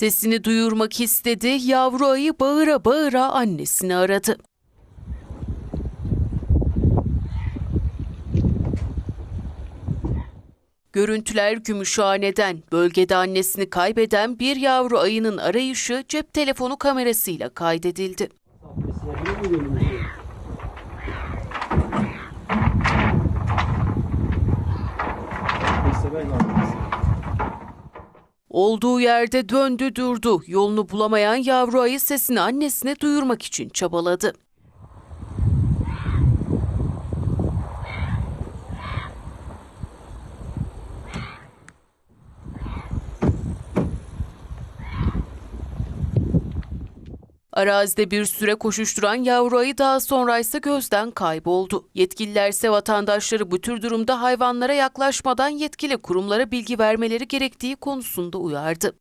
Sesini duyurmak istedi, yavru ayı bağıra bağıra annesini aradı. Görüntüler Gümüşhane'den. Bölgede annesini kaybeden bir yavru ayının arayışı cep telefonu kamerasıyla kaydedildi. Olduğu yerde döndü durdu. Yolunu bulamayan yavru ayı sesini annesine duyurmak için çabaladı. Arazide bir süre koşuşturan yavru ayı daha sonra ise gözden kayboldu. Yetkililer ise vatandaşları bu tür durumda hayvanlara yaklaşmadan yetkili kurumlara bilgi vermeleri gerektiği konusunda uyardı.